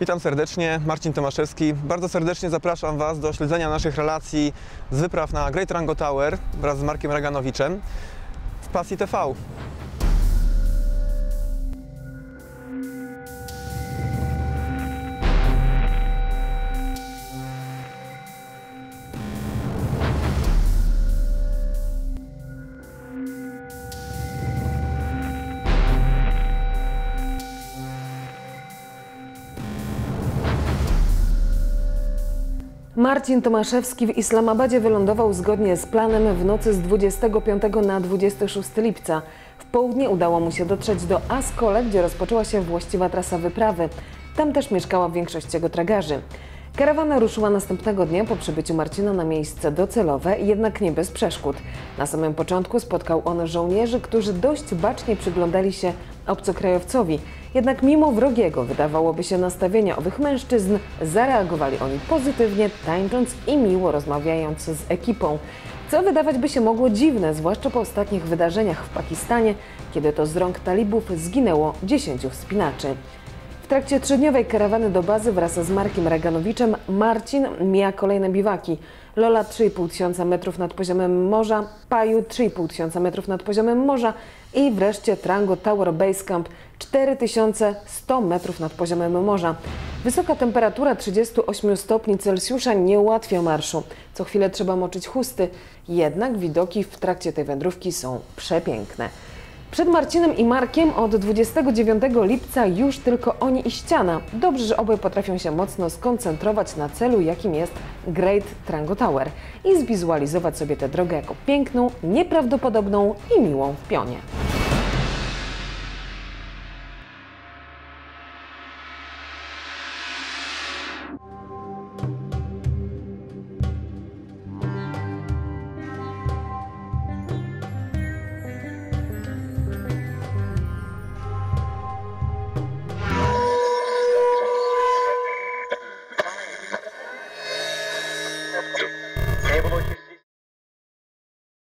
Witam serdecznie, Marcin Tomaszewski. Bardzo serdecznie zapraszam Was do śledzenia naszych relacji z wypraw na Great Rango Tower wraz z Markiem Raganowiczem w Pasji TV. Marcin Tomaszewski w Islamabadzie wylądował zgodnie z planem w nocy z 25 na 26 lipca. W południe udało mu się dotrzeć do Askole, gdzie rozpoczęła się właściwa trasa wyprawy. Tam też mieszkała większość jego tragarzy. Karawana ruszyła następnego dnia po przybyciu Marcina na miejsce docelowe, jednak nie bez przeszkód. Na samym początku spotkał on żołnierzy, którzy dość bacznie przyglądali się obcokrajowcowi. Jednak mimo wrogiego, wydawałoby się, nastawienia owych mężczyzn, zareagowali oni pozytywnie, tańcząc i miło rozmawiając z ekipą. Co wydawać by się mogło dziwne, zwłaszcza po ostatnich wydarzeniach w Pakistanie, kiedy to z rąk talibów zginęło 10 wspinaczy. W trakcie trzydniowej karawany do bazy wraz z Markiem Raganowiczem Marcin mija kolejne biwaki. Lola 3,5 tysiąca metrów nad poziomem morza, Paju 3,5 tysiąca metrów nad poziomem morza i wreszcie Trango Tower Base Camp 4100 metrów nad poziomem morza. Wysoka temperatura 38 stopni Celsjusza nie ułatwia marszu. Co chwilę trzeba moczyć chusty, jednak widoki w trakcie tej wędrówki są przepiękne. Przed Marcinem i Markiem od 29 lipca już tylko oni i ściana. Dobrze, że obaj potrafią się mocno skoncentrować na celu, jakim jest Great Trango Tower i zwizualizować sobie tę drogę jako piękną, nieprawdopodobną i miłą w pionie. able to